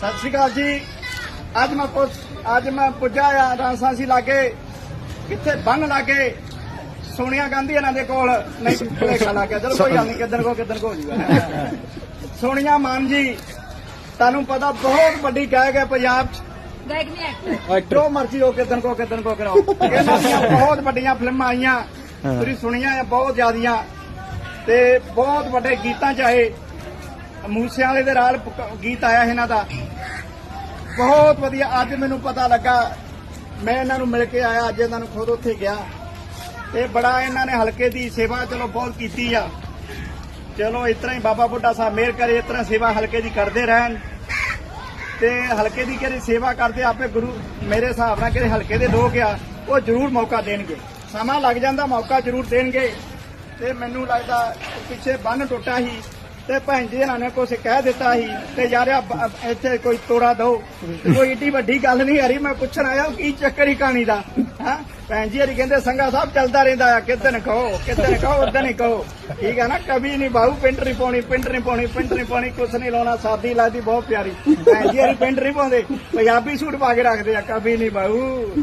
ਸਤਿ ਸ਼੍ਰੀ ਅਕਾਲ ਜੀ। ਅੱਜ ਮੈਂ ਪੁੱਛ ਅੱਜ ਮੈਂ ਪੁੱਜਾ ਆ ਰਾਜਸਾਂਸੀ ਲਾਗੇ। ਕਿੱਥੇ ਬੰਨ ਲਾਗੇ? ਸੋਨੀਆ ਗਾਂਧੀ ਇਹਨਾਂ ਦੇ ਕੋਲ। ਨਹੀਂ ਭੁਲੇਖਾ ਲਾ ਗਿਆ ਚਲੋ ਕੋਈ ਗੱਲ ਨਹੀਂ ਕਿੱਦਣ ਕੋ ਕਿੱਦਣ ਕੋ ਹੋ ਜੂਗਾ। ਸੋਨੀਆ ਮਾਨ ਜੀ ਤੁਹਾਨੂੰ ਪਤਾ ਬਹੁਤ ਵੱਡੀ ਗਾਇਕ ਹੈ ਪੰਜਾਬ 'ਚ। ਗਾਇਕ ਨਹੀਂ ਐਕਟਰ ਜੋ ਮਰਜ਼ੀ ਹੋ ਕਿਦਨ ਕੋ ਕਿਦਨ ਕੋ ਕਰਾਓ। ਇਹਨਾਂ ਦੀਆਂ ਬਹੁਤ ਵੱਡੀਆਂ ਫਿਲਮਾਂ ਆਈਆਂ ਤੁਸੀਂ ਸੁਣੀਆਂ ਆ ਬਹੁਤ ਜ਼ਿਆਦੀਆਂ। ਤੇ ਬਹੁਤ ਵੱਡੇ ਗੀਤਾਂ ਚ ਆਏ ਮੂਸੇ ਵਾਲੇ ਦੇ ਨਾਲ ਗੀਤ ਆਇਆ ਇਹਨਾਂ ਦਾ। ਬਹੁਤ ਵਧੀਆ। ਅੱਜ ਮੈਨੂੰ ਪਤਾ ਲੱਗਾ, ਮੈਂ ਇਹਨਾਂ ਨੂੰ ਮਿਲ ਕੇ ਆਇਆ, ਅੱਜ ਇਹਨਾਂ ਨੂੰ ਖੁਦ ਉੱਥੇ ਗਿਆ। ਤੇ ਬੜਾ ਇਹਨਾਂ ਨੇ ਹਲਕੇ ਦੀ ਸੇਵਾ ਚਲੋ ਬਹੁਤ ਕੀਤੀ ਆ। ਚਲੋ, ਇਸ ਤਰ੍ਹਾਂ ਹੀ ਬਾਬਾ ਬੁੱਢਾ ਸਾਹਿਬ ਮਿਹਰ ਕਰੇ, ਇਸ ਤਰ੍ਹਾਂ ਸੇਵਾ ਹਲਕੇ ਦੀ ਕਰਦੇ ਰਹਿਣ। ਤੇ ਹਲਕੇ ਦੀ ਕਿਹੜੀ ਸੇਵਾ ਕਰਦੇ, ਆਪੇ ਗੁਰੂ ਮੇਰੇ ਹਿਸਾਬ ਨਾਲ ਕਿਹੜੇ ਹਲਕੇ ਦੇ ਲੋਕ ਆ, ਉਹ ਜ਼ਰੂਰ ਮੌਕਾ ਦੇਣਗੇ। ਸਮਾਂ ਲੱਗ ਜਾਂਦਾ, ਮੌਕਾ ਜ਼ਰੂਰ ਦੇਣਗੇ। ਤੇ ਮੈਨੂੰ ਲੱਗਦਾ, ਪਿੱਛੇ ਬੰਨ ਟੁੱਟਾ ਸੀ। ਤੇ ਭੈਣ ਜੀ ਨੇ ਕੁਝ ਕਹਿ ਦਿੱਤਾ ਸੀ, ਤੇ ਯਾਰ ਇੱਥੇ ਕੋਈ ਤੋੜਾ ਦੋ। ਕੋਈ ਏਡੀ ਵੱਡੀ ਗੱਲ ਨਹੀਂ ਹਰੀ, ਮੈਂ ਪੁੱਛਣ ਆਇਆ ਕੀ ਚੱਕਰ ਹੀ ਕਹਾਣੀ ਦਾ? ਭੈਣ ਜੀ ਹਰੀ ਕਹਿੰਦੇ ਸੰਗਾ ਸਾਹਿਬ ਚੱਲਦਾ ਰਹਿੰਦਾ ਆ ਕਿਦਨ ਕਹੋ ਕਿਦਨ ਕਹੋ ਉਦਨ ਹੀ ਕਹੋ। ਠੀਕ ਹੈ ਨਾ ਕਦੀ ਨਹੀਂ ਬਾਹੂ ਪਿੰਡ ਨਹੀਂ ਪਾਉਣੀ, ਪਿੰਡ ਨਹੀਂ ਪਾਉਣੀ, ਪਿੰਡ ਨਹੀਂ ਪਾਉਣੀ, ਕੁਛ ਨਹੀਂ ਲਾਉਣਾ, ਸਾਦੀ ਲੱਗਦੀ ਬਹੁਤ ਪਿਆਰੀ। ਭੈਣ ਜੀ ਹਰੀ ਪਿੰਡ ਨਹੀਂ ਪਾਉਂਦੇ, ਪੰਜਾਬੀ ਸੂਟ ਪਾ ਕੇ ਰੱਖਦੇ ਆ ਕਦੀ ਨਹੀਂ ਬਾਹੂ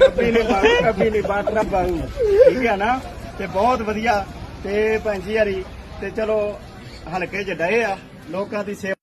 ਕਦੀ ਨਹੀਂ ਬਾਹੂ ਕਦੀ ਨਹੀਂ ਬਾਟਰਾ ਬਾਹੂ ਠੀਕ ਹੈ ਨਾ, ਤੇ ਬਹੁਤ ਵਧੀਆ, ਤੇ ਭੈਣ ਜੀ ਹਰੀ, ਤੇ ਚਲੋ ਹਲਕੇ ਚ ਡਏ ਆ ਲੋਕਾਂ ਦੀ ਸੇਵਾ